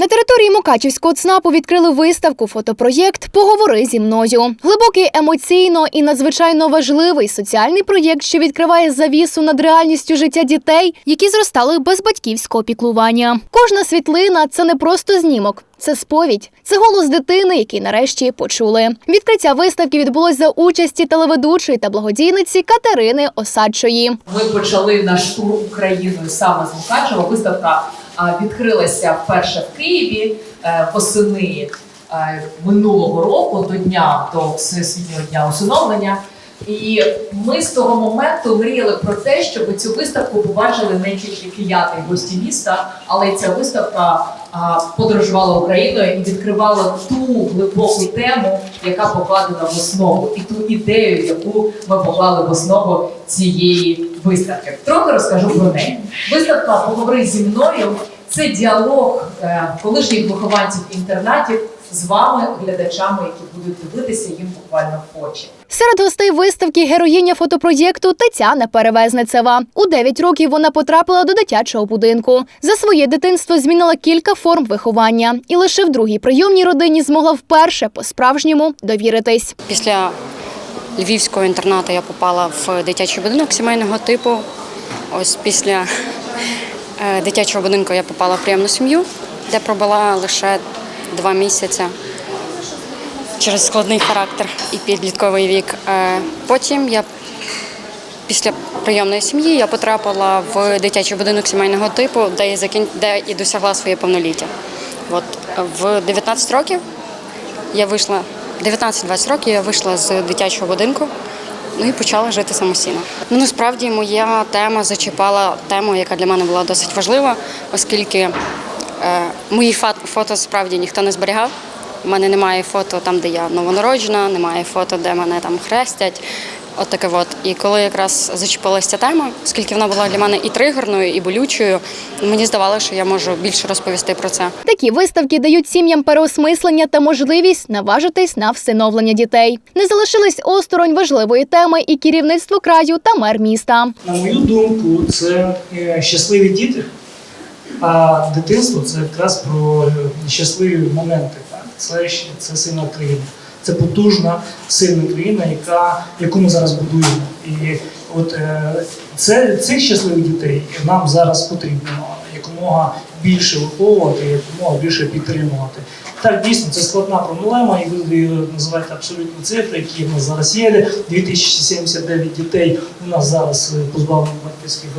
На території Мукачівського ЦНАПу відкрили виставку фотопроєкт Поговори зі мною. Глибокий емоційно і надзвичайно важливий соціальний проєкт, що відкриває завісу над реальністю життя дітей, які зростали без батьківського піклування. Кожна світлина це не просто знімок. Це сповідь, це голос дитини, який нарешті почули. Відкриття виставки відбулось за участі телеведучої та благодійниці Катерини Осадчої. Ми почали наш тур Україною саме з Мукачева. Виставка відкрилася вперше в Києві е, восени е, минулого року до дня до всесвітнього дня усиновлення. І ми з того моменту мріяли про те, щоб цю виставку побачили не тільки кияни і гості міста, але й ця виставка а, подорожувала Україною і відкривала ту глибоку тему, яка покладена в основу, і ту ідею, яку ми поклали в основу цієї виставки. Трохи розкажу про неї. Виставка Поговори зі мною це діалог е, колишніх вихованців інтернатів з вами, глядачами, які будуть дивитися їм буквально в очі. Серед гостей виставки героїня фотопроєкту Тетяна Перевезницева. У 9 років вона потрапила до дитячого будинку. За своє дитинство змінила кілька форм виховання, і лише в другій прийомній родині змогла вперше по-справжньому довіритись. Після львівського інтернату я попала в дитячий будинок сімейного типу. Ось після дитячого будинку я попала в приємну сім'ю, де пробула лише два місяці через складний характер і підлітковий вік. Е, Потім я після прийомної сім'ї я потрапила в дитячий будинок сімейного типу, де закін... де і досягла своє повноліття. От е, в 19 років я вийшла 19-20 років я вийшла з дитячого будинку. Ну і почала жити самостійно. Ну насправді моя тема зачіпала тему, яка для мене була досить важлива, оскільки е, мої фото справді ніхто не зберігав. У мене немає фото там, де я новонароджена, немає фото, де мене там хрестять. От таке от. І коли якраз зачепилася ця тема, оскільки вона була для мене і тригерною, і болючою, мені здавалося, що я можу більше розповісти про це. Такі виставки дають сім'ям переосмислення та можливість наважитись на всиновлення дітей. Не залишились осторонь важливої теми і керівництво краю та мер міста. На мою думку, це е, щасливі діти, а дитинство це якраз про е, щасливі моменти. Так? Це, це сильна країна. Це потужна, сильна країна, яка, яку ми зараз будуємо. І от е, це, цих щасливих дітей нам зараз потрібно якомога більше виховувати, якомога більше підтримувати. Так, дійсно, це складна проблема, і ви називаєте абсолютні цифри, які в нас зараз є. 2079 дітей у нас зараз позбавлені батьківських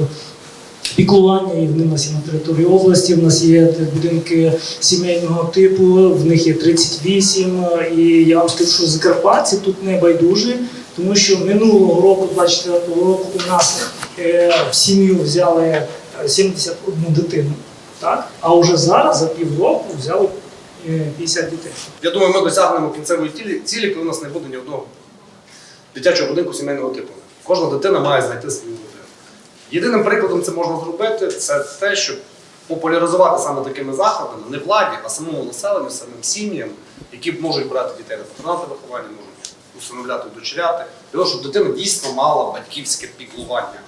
піклування, і в нас є на території області. В нас є будинки сімейного типу, в них є 38. І я вам скажу, що закарпатці тут не байдужі, тому що минулого року, 24 року, у нас е, в сім'ю взяли е, 71 дитину. Так? А вже зараз за півроку взяли е, 50 дітей. Я думаю, ми досягнемо кінцевої цілі, коли у нас не буде ні одного дитячого будинку сімейного типу. Кожна дитина має знайти свою. Єдиним прикладом це можна зробити, це те, щоб популяризувати саме такими заходами не владі, а самому населенню, самим сім'ям, які можуть брати дітей на патронати виховання, можуть усиновляти дочеряти, для того, щоб дитина дійсно мала батьківське піклування.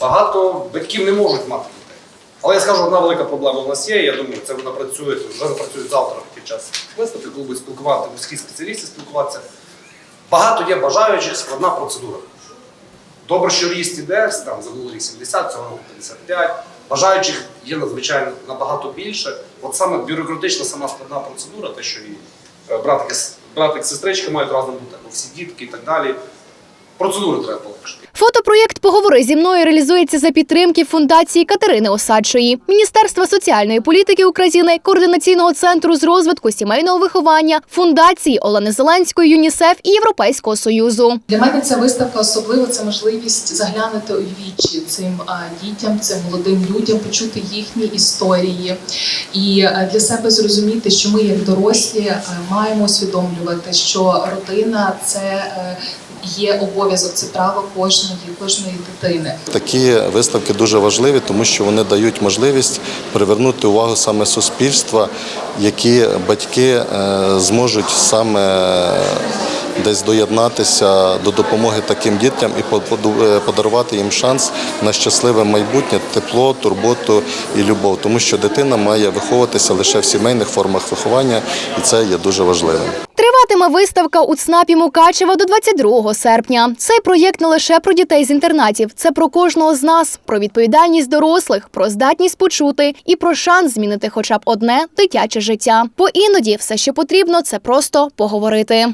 Багато батьків не можуть мати дітей. Але я скажу, одна велика проблема в нас є. Я думаю, це вона працює, вже запрацює завтра під час виставки, коли будуть спілкувати вузькі спеціалісти, спілкуватися. Багато є бажаючих, складна процедура. Добре, що ріст іде, там за минулий рік 70, цього року 55. Бажаючих є надзвичайно набагато більше. От саме бюрократична сама складна процедура, те, що і е, братики, братик, сестрички мають разом бути, всі дітки і так далі. Процедури треба полегшити. Фотопроєкт Поговори зі мною реалізується за підтримки фундації Катерини Осадчої, Міністерства соціальної політики України, Координаційного центру з розвитку сімейного виховання, фундації Олени Зеленської, ЮНІСЕФ і Європейського союзу. Для мене ця виставка особливо це можливість заглянути у вічі цим дітям, цим молодим людям, почути їхні історії і для себе зрозуміти, що ми, як дорослі, маємо усвідомлювати, що родина це е, є обов'язок, це право кожної кожної дитини. Такі виставки дуже важливі, тому що вони дають можливість привернути увагу саме суспільства, які батьки е, зможуть саме десь доєднатися до допомоги таким дітям і е, подарувати їм шанс на щасливе майбутнє, тепло, турботу і любов, тому що дитина має виховуватися лише в сімейних формах виховання, і це є дуже важливим. Триватиме виставка у ЦНАПі Мукачева до 22 серпня. Цей проєкт не лише про дітей з інтернатів, це про кожного з нас, про відповідальність дорослих, про здатність почути і про шанс змінити хоча б одне дитяче життя. Бо іноді все, що потрібно, це просто поговорити.